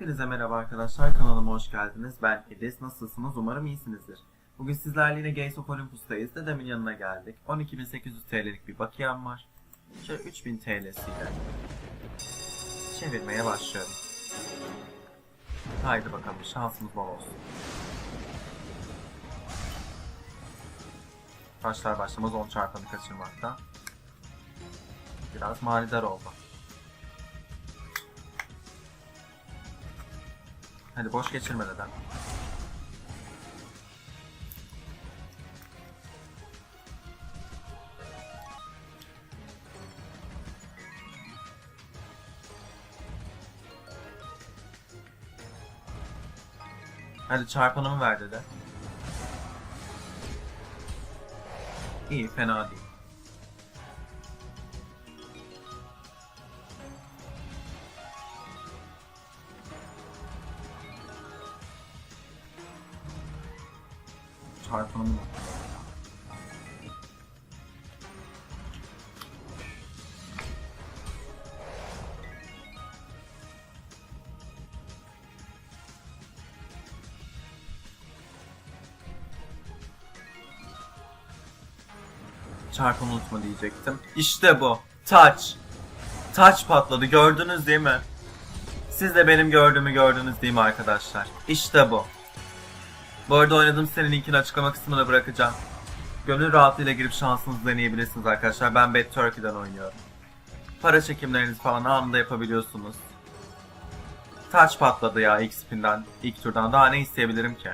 Hepinize merhaba arkadaşlar kanalıma hoş geldiniz. Ben Edis. Nasılsınız? Umarım iyisinizdir. Bugün sizlerle yine Games of Olympus'tayız. Dedemin yanına geldik. 12.800 TL'lik bir bakiyem var. Şöyle 3000 TL'siyle çevirmeye başlıyorum. Haydi bakalım şansımız bol olsun. Başlar başlamaz 10 çarpanı kaçırmakta. Biraz manidar oldu. Hadi boş geçirme dedem. Hadi çarpanımı ver dede. İyi fena değil. Çarpı unutma diyecektim. İşte bu. Taç. Taç patladı gördünüz değil mi? Siz de benim gördüğümü gördünüz değil mi arkadaşlar? İşte bu. Bu arada oynadığım sitenin linkini açıklama kısmına bırakacağım. Gönül rahatlığıyla girip şansınızı deneyebilirsiniz arkadaşlar. Ben Bet Turkey'den oynuyorum. Para çekimlerinizi falan anında yapabiliyorsunuz. Taç patladı ya ilk spinden, ilk turdan. Daha ne isteyebilirim ki?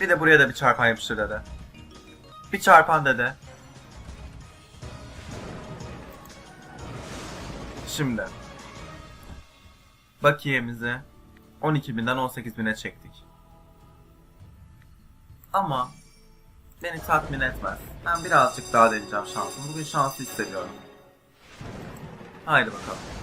Bir de buraya da bir çarpan yapıştır dede. Bir çarpan dede. Şimdi. Bakiyemizi 12.000'den 18.000'e çektik. Ama beni tatmin etmez. Ben birazcık daha deneyeceğim şansımı. Bugün şanslı hissediyorum. Haydi bakalım.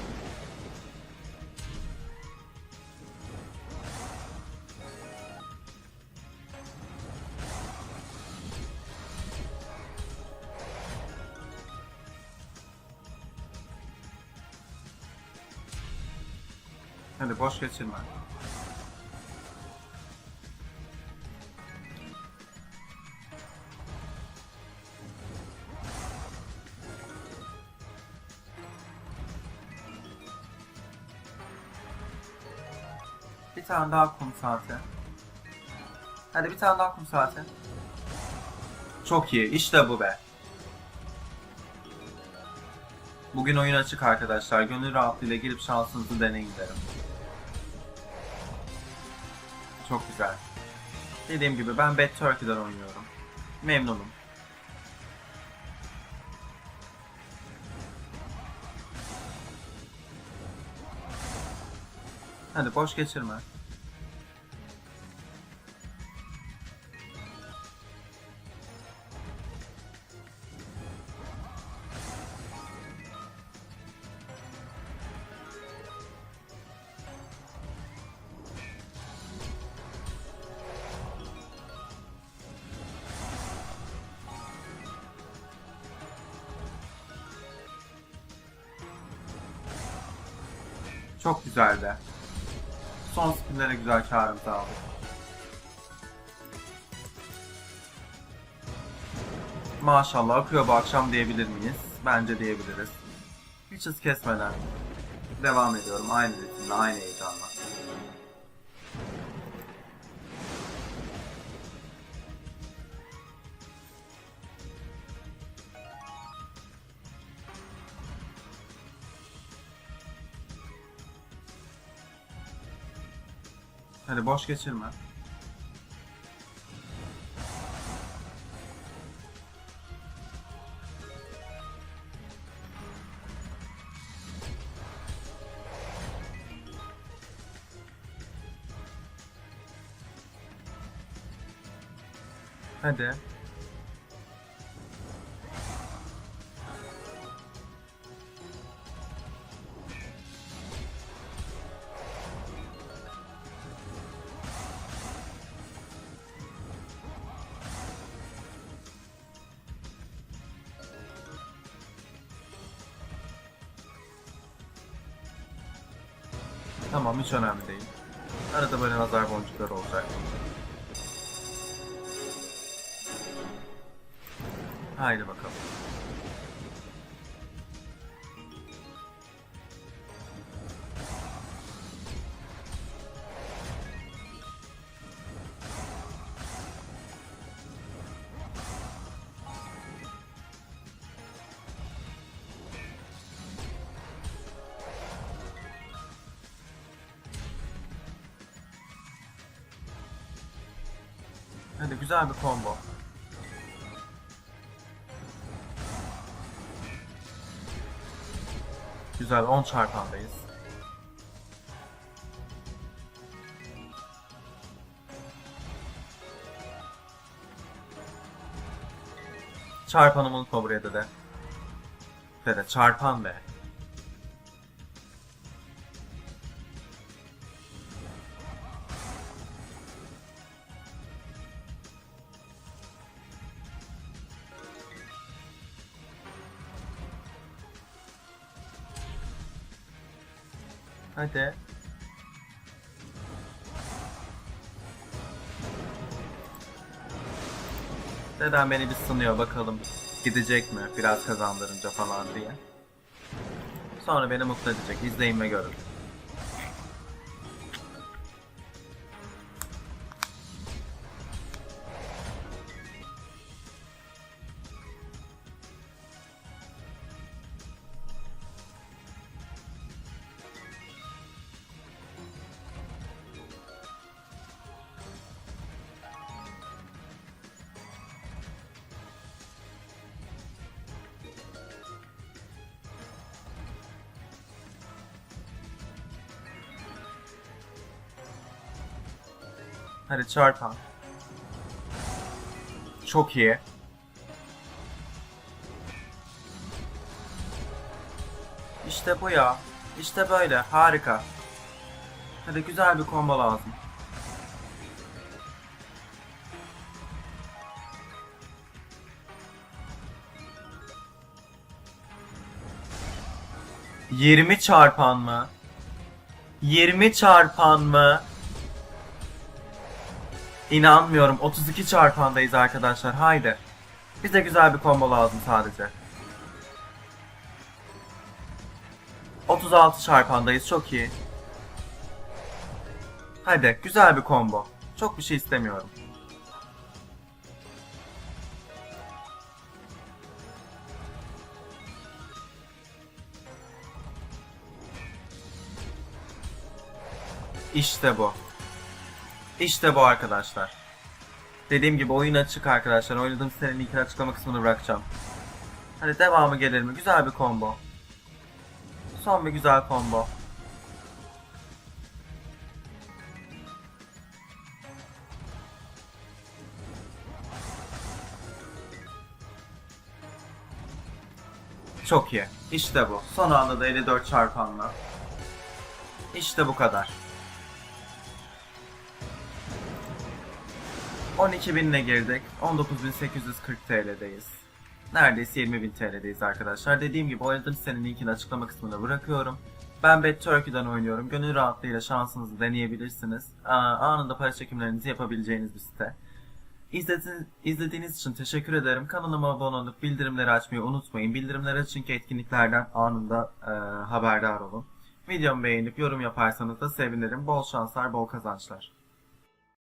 Hadi boş geçirme. Bir tane daha kum saati. Hadi bir tane daha kum saati. Çok iyi. İşte bu be. Bugün oyun açık arkadaşlar. Gönül rahatlığıyla girip şansınızı deneyin derim. Çok güzel. Dediğim gibi ben Bet Turkey'den oynuyorum. Memnunum. Hadi boş geçirme. Çok güzeldi. Son spinlere güzel karım sağladık. Maşallah akıyor bu akşam diyebilir miyiz? Bence diyebiliriz. Hiç hız kesmeden devam ediyorum aynı ritimle, aynı heyecanla. Hadi boş geçirme. Hadi. Tamam hiç önemli değil. Arada böyle nazar boncukları olacak. Haydi bakalım. Hadi güzel bir combo. Güzel 10 çarpandayız. Çarpanımı unutma buraya dede. Dede çarpan be. Hadi. Dedem beni bir sınıyor bakalım gidecek mi biraz kazandırınca falan diye. Sonra beni mutlu edecek. İzleyin ve. Hadi çarpan. Çok iyi. İşte bu ya. İşte böyle. Harika. Hadi güzel bir combo lazım. Yirmi çarpan mı? 20 çarpan mı? İnanmıyorum. 32 çarpandayız arkadaşlar. Haydi. Bize güzel bir combo lazım sadece. 36 çarpandayız. Çok iyi. Hadi güzel bir combo. Çok bir şey istemiyorum. İşte bu. İşte bu arkadaşlar. Dediğim gibi oyun açık arkadaşlar. Oynadığım sitenin linkini açıklama kısmına bırakacağım. Hadi devamı gelir mi? Güzel bir combo. Son bir güzel combo. Çok iyi. İşte bu. Son anda da 54 çarpanla. İşte bu kadar. 12.000'le girdik. 19.840 TL'deyiz. Neredeyse 20.000 TL'deyiz arkadaşlar. Dediğim gibi oynadığım sitenin linkini açıklama kısmına bırakıyorum. Ben Bet Turkey'den oynuyorum. Gönül rahatlığıyla şansınızı deneyebilirsiniz. Anında para çekimlerinizi yapabileceğiniz bir site. İzlediğiniz için teşekkür ederim. Kanalıma abone olup bildirimleri açmayı unutmayın. Bildirimleri açın ki etkinliklerden anında e, haberdar olun. Videomu beğenip yorum yaparsanız da sevinirim. Bol şanslar, bol kazançlar.